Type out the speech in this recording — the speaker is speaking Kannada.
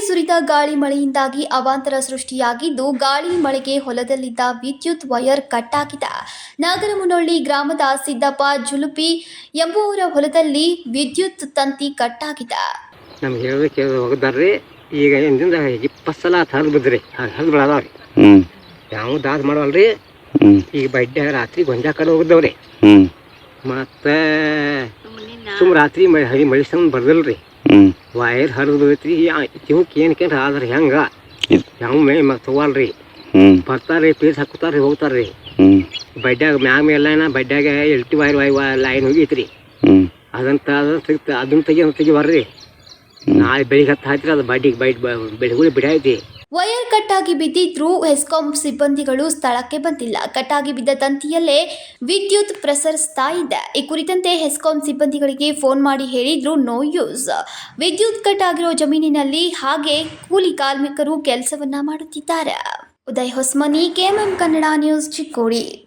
ಗಾಳಿ ಮಳೆಯಿಂದಾಗಿ ಅವಾಂತರ ಸೃಷ್ಟಿಯಾಗಿದ್ದು ಗಾಳಿ ಮಳೆಗೆ ಹೊಲದಲ್ಲಿದ್ದ ವಿದ್ಯುತ್ ವೈರ್ ಕಟ್ಟಾಗಿದೆ ನಾಗರಮುನೊಳ್ಳಿ ಗ್ರಾಮದ ಸಿದ್ದಪ್ಪ ಜುಲುಪಿ ಎಂಬುವರ ಹೊಲದಲ್ಲಿ ವಿದ್ಯುತ್ ತಂತಿ ಕಟ್ಟಾಗಿದೆ ನಮ್ಗೆ ಹೇಳೋದು ಕೇಳೋದು ಹೋಗಿದ್ದಾರ್ರಿ ಈಗ ಎಂದಿಂದ ಇಪ್ಪತ್ತು ಸಲ ಹರಿದು ಬಿದ್ರಿ ಹರಿದು ಬಿಡದಾವ್ರಿ ಹ್ಮ್. ಯಾವ ದಾದ ಮಾಡವಲ್ರಿ ಈಗ ಬಡ್ಡೆ ರಾತ್ರಿ ಗೊಂಜಾ ಕಡೆ ಹೋಗಿದ್ದವ್ರಿ. ಮತ್ತೆ ಸುಮ್ ರಾತ್ರಿ ಮಳೆ ಹರಿ ಮಳಿಸಂದ್ ಬರ್ದಲ್ರಿ. ವೈರ್ ಹರಿದು ಬೀಳ್ತ್ರಿ ಏನ್ ಏನಕ್ಕೆ ಆದ್ರೆ ಹೆಂಗ? ಮೇ ಮತ್ತೆ ತಗೋಲ್ರಿ ಬರ್ತಾರ್ರಿ ಪೀಸ್ ಹಾಕುತ್ತಾರ್ರಿ ಹೋಗ್ತಾರ್ರಿ. ಬಡ್ಡ್ಯಾಗ ಮ್ಯಾಗ ಮೇಲೆನ ಬಡ್ಡ್ಯಾಗ ಎಲ್ಟಿ ವೈರ್ ವೈ ಲೈನ್ ಹೋಗೈತ್ರಿ. ಅದಂತ ಅದನ್ನ ತೆಗ್ತ ಅದನ್ನ ತೆಗಿ ಅದನ್ನ ತೆಗಿ ಬರ್ರಿ. ನಾಳೆ ಬೆಳಿಗ್ಗೆ ಹತ್ತು ಹಾಕಿದ್ರೆ ಅದು ಬಡ್ಡಿಗೆ ಬೈಟ್ ಬೆಳಗುಳಿ ಬಿಡಾಯ್ತಿ ವೈರ್ ಕಟ್ಟಾಗಿ ಬಿದ್ದಿದ್ರೂ ಹೆಸ್ಕಾಂ ಸಿಬ್ಬಂದಿಗಳು ಸ್ಥಳಕ್ಕೆ ಬಂದಿಲ್ಲ. ಕಟ್ಟಾಗಿ ಬಿದ್ದ ತಂತಿಯಲ್ಲೇ ವಿದ್ಯುತ್ ಪ್ರಸರಿಸ್ತಾ ಇದೆ. ಈ ಕುರಿತಂತೆ ಹೆಸ್ಕಾಂ ಸಿಬ್ಬಂದಿಗಳಿಗೆ ಫೋನ್ ಮಾಡಿ ಹೇಳಿದ್ರು, ನೋ ಯೂಸ್. ವಿದ್ಯುತ್ ಕಟ್ ಆಗಿರೋ ಜಮೀನಿನಲ್ಲಿ ಹಾಗೆ ಕೂಲಿ ಕಾರ್ಮಿಕರು ಕೆಲಸವನ್ನ ಮಾಡುತ್ತಿದ್ದಾರೆ. Uday Hosmani, KMM Kannada news Chikkodi.